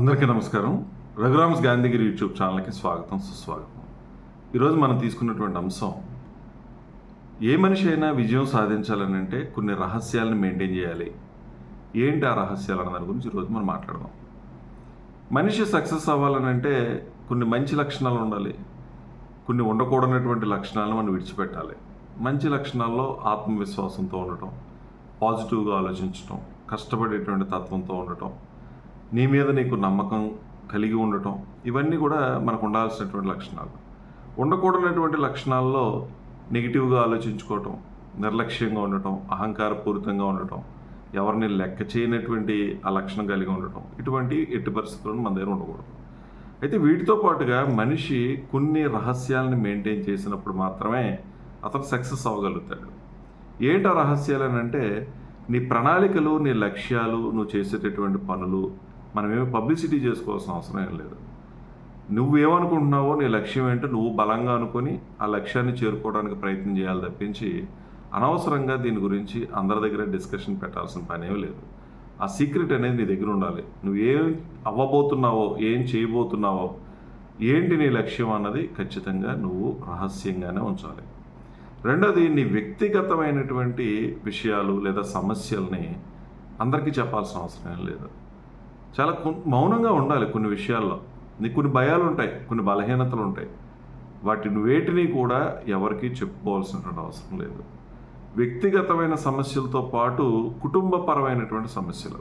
అందరికీ నమస్కారం. రఘురామ్స్ గాంధీగిరి యూట్యూబ్ ఛానల్కి స్వాగతం సుస్వాగతం. ఈరోజు మనం తీసుకున్నటువంటి అంశం ఏ మనిషి అయినా విజయం సాధించాలని అంటే కొన్ని రహస్యాలను మెయింటైన్ చేయాలి. ఏంటి ఆ రహస్యాలు అన్న దాని గురించి ఈరోజు మనం మాట్లాడదాం. మనిషి సక్సెస్ అవ్వాలని అంటే కొన్ని మంచి లక్షణాలు ఉండాలి. కొన్ని ఉండకూడనటువంటి లక్షణాలను మనం విడిచిపెట్టాలి. మంచి లక్షణాల్లో ఆత్మవిశ్వాసంతో ఉండటం పాజిటివ్గా ఆలోచించటం కష్టపడేటువంటి తత్వంతో ఉండటం నీ మీద నీకు నమ్మకం కలిగి ఉండటం ఇవన్నీ కూడా మనకు ఉండాల్సినటువంటి లక్షణాలు. ఉండకూడనటువంటి లక్షణాల్లో నెగిటివ్గా ఆలోచించుకోవటం నిర్లక్ష్యంగా ఉండటం అహంకారపూరితంగా ఉండటం ఎవరిని లెక్క చేయనటువంటి ఆ లక్షణం కలిగి ఉండటం ఇటువంటి ఎట్టి పరిస్థితులను మన దగ్గర ఉండకూడదు. అయితే వీటితో పాటుగా మనిషి కొన్ని రహస్యాలను మెయింటైన్ చేసినప్పుడు మాత్రమే అతను సక్సెస్ అవ్వగలుగుతాడు. ఏంటి ఆ రహస్యాలు అని అంటే నీ ప్రణాళికలు నీ లక్ష్యాలు నువ్వు చేసేటటువంటి పనులు మనమేమి పబ్లిసిటీ చేసుకోవాల్సిన అవసరం ఏం లేదు. నువ్వు ఏమనుకుంటున్నావో నీ లక్ష్యం ఏంటో నువ్వు బలంగా అనుకొని ఆ లక్ష్యాన్ని చేరుకోవడానికి ప్రయత్నం చేయాలి తప్పించి అనవసరంగా దీని గురించి అందరి దగ్గర డిస్కషన్ పెట్టాల్సిన పని లేదు. ఆ సీక్రెట్ అనేది నీ దగ్గర ఉండాలి. నువ్వు ఏం అవ్వబోతున్నావో ఏం చేయబోతున్నావో ఏంటి నీ లక్ష్యం అన్నది ఖచ్చితంగా నువ్వు రహస్యంగానే ఉంచాలి. రెండోది నీ వ్యక్తిగతమైనటువంటి విషయాలు లేదా సమస్యల్ని అందరికీ చెప్పాల్సిన అవసరం లేదు. చాలా మౌనంగా ఉండాలి కొన్ని విషయాల్లో. నీకు కొన్ని భయాలు ఉంటాయి కొన్ని బలహీనతలు ఉంటాయి వాటిని వేటిని కూడా ఎవరికీ చెప్పుకోవాల్సినటువంటి అవసరం లేదు. వ్యక్తిగతమైన సమస్యలతో పాటు కుటుంబపరమైనటువంటి సమస్యలు.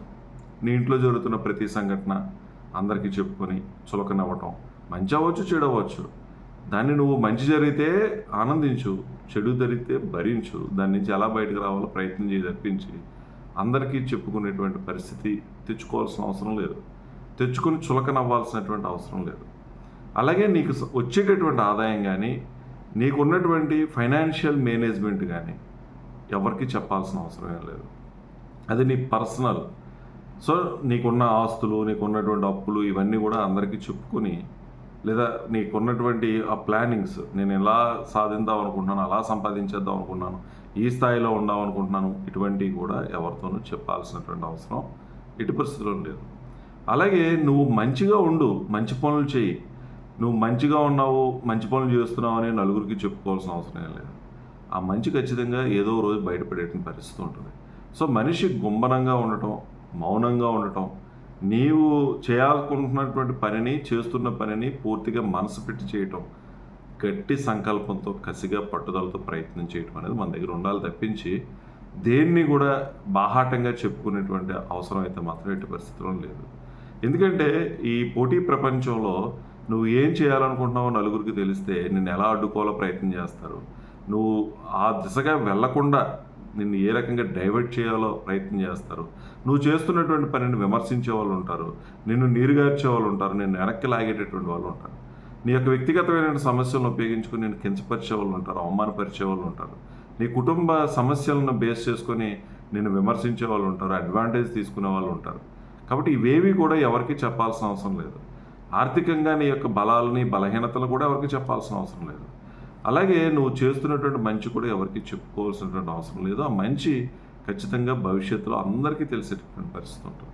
నీ ఇంట్లో జరుగుతున్న ప్రతి సంఘటన అందరికీ చెప్పుకొని చులకనవ్వటం మంచి అవ్వచ్చు చెడు అవ్వచ్చు. దాన్ని నువ్వు మంచి జరిగితే ఆనందించు చెడు జరిగితే భరించు. దాని నుంచి ఎలా బయటకు రావాలో ప్రయత్నం చేసి తప్పించి అందరికీ చెప్పుకునేటువంటి పరిస్థితి తెచ్చుకోవాల్సిన అవసరం లేదు. తెచ్చుకొని చులకనవ్వాల్సినటువంటి అవసరం లేదు. అలాగే నీకు వచ్చేటటువంటి ఆదాయం కానీ నీకున్నటువంటి ఫైనాన్షియల్ మేనేజ్మెంట్ కానీ ఎవరికి చెప్పాల్సిన అవసరం లేదు. అది నీ పర్సనల్. సో నీకున్న ఆస్తులు నీకున్నటువంటి అప్పులు ఇవన్నీ కూడా అందరికీ చెప్పుకొని లేదా నీకున్నటువంటి ఆ ప్లానింగ్స్ నేను ఎలా సాధిద్దాం అనుకుంటున్నాను అలా సంపాదించేద్దాం అనుకున్నాను ఈ స్థాయిలో ఉందాం అనుకుంటున్నాను ఇటువంటివి కూడా ఎవరితోనూ చెప్పాల్సినటువంటి అవసరం ఎటు పరిస్థితుల్లో లేదు. అలాగే నువ్వు మంచిగా ఉండు మంచి పనులు చేయి నువ్వు మంచిగా ఉన్నావు మంచి పనులు చేస్తున్నావు అని నలుగురికి చెప్పుకోవాల్సిన అవసరం ఏం లేదు. ఆ మంచి ఖచ్చితంగా ఏదో రోజు బయటపడేటువంటి పరిస్థితి ఉంటుంది. సో మనిషి గుంబనంగా ఉండటం మౌనంగా ఉండటం నీవు చేయాలనుకుంటున్నటువంటి పనిని చేస్తున్న పనిని పూర్తిగా మనసు పెట్టి చేయటం గట్టి సంకల్పంతో కసిగా పట్టుదలతో ప్రయత్నం చేయటం అనేది మన దగ్గర ఉండాలి తప్పించి దేన్ని కూడా బాహాటంగా చెప్పుకునేటువంటి అవసరం అయితే మాత్రం ఎట్టి పరిస్థితుల్లో లేదు. ఎందుకంటే ఈ పోటీ ప్రపంచంలో నువ్వు ఏం చేయాలనుకుంటున్నావో నలుగురికి తెలిస్తే నిన్ను ఎలా అడ్డుకోవాలో ప్రయత్నం చేస్తారు. నువ్వు ఆ దిశగా వెళ్ళకుండా నిన్ను ఏ రకంగా డైవర్ట్ చేయాలో ప్రయత్నం చేస్తారు. నువ్వు చేస్తున్నటువంటి పనిని విమర్శించే వాళ్ళు ఉంటారు. నిన్ను నీరుగార్చే వాళ్ళు ఉంటారు. నిన్ను వెనక్కి లాగేటటువంటి వాళ్ళు ఉంటారు. నీ యొక్క వ్యక్తిగతమైన సమస్యలను ఉపయోగించుకుని నేను కించపరిచే వాళ్ళు ఉంటారు. అవమానపరిచే వాళ్ళు ఉంటారు. నీ కుటుంబ సమస్యలను బేస్ చేసుకొని నేను విమర్శించే వాళ్ళు ఉంటారు. అడ్వాంటేజ్ తీసుకునే వాళ్ళు ఉంటారు. కాబట్టి ఇవేవి కూడా ఎవరికి చెప్పాల్సిన అవసరం లేదు. ఆర్థికంగా నీ యొక్క బలాలని బలహీనతలు కూడా ఎవరికి చెప్పాల్సిన అవసరం లేదు. అలాగే నువ్వు చేస్తున్నటువంటి మంచి కూడా ఎవరికి చెప్పుకోవాల్సినటువంటి అవసరం లేదు. ఆ మంచి ఖచ్చితంగా భవిష్యత్తులో అందరికీ తెలిసేటటువంటి పరిస్థితి ఉంటుంది.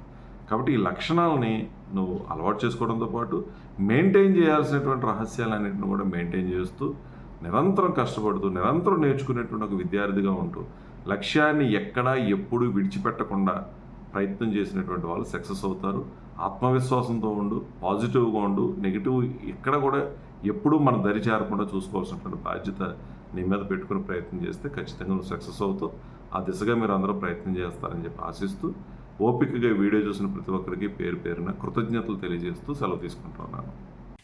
కాబట్టి ఈ లక్షణాలని నువ్వు అలవాటు చేసుకోవడంతో పాటు మెయింటైన్ చేయాల్సినటువంటి రహస్యాలన్నింటిని కూడా మెయింటైన్ చేస్తూ నిరంతరం కష్టపడుతూ నిరంతరం నేర్చుకునేటువంటి ఒక విద్యార్థిగా ఉంటూ లక్ష్యాన్ని ఎక్కడా ఎప్పుడు విడిచిపెట్టకుండా ప్రయత్నం చేసినటువంటి వాళ్ళు సక్సెస్ అవుతారు. ఆత్మవిశ్వాసంతో ఉండు పాజిటివ్గా ఉండు నెగిటివ్ ఎక్కడ కూడా ఎప్పుడూ మన దరి చేరకుండా చూసుకోవాల్సినటువంటి బాధ్యత నీ మీద పెట్టుకుని ప్రయత్నం చేస్తే ఖచ్చితంగా నువ్వు సక్సెస్ అవుతావు. ఆ దిశగా మీరు అందరూ ప్రయత్నం చేస్తారని చెప్పి ఆశిస్తూ ఓపికగా వీడియో చూసిన ప్రతి ఒక్కరికి పేరు పేరున కృతజ్ఞతలు తెలియజేస్తూ సెలవు తీసుకుంటున్నాను.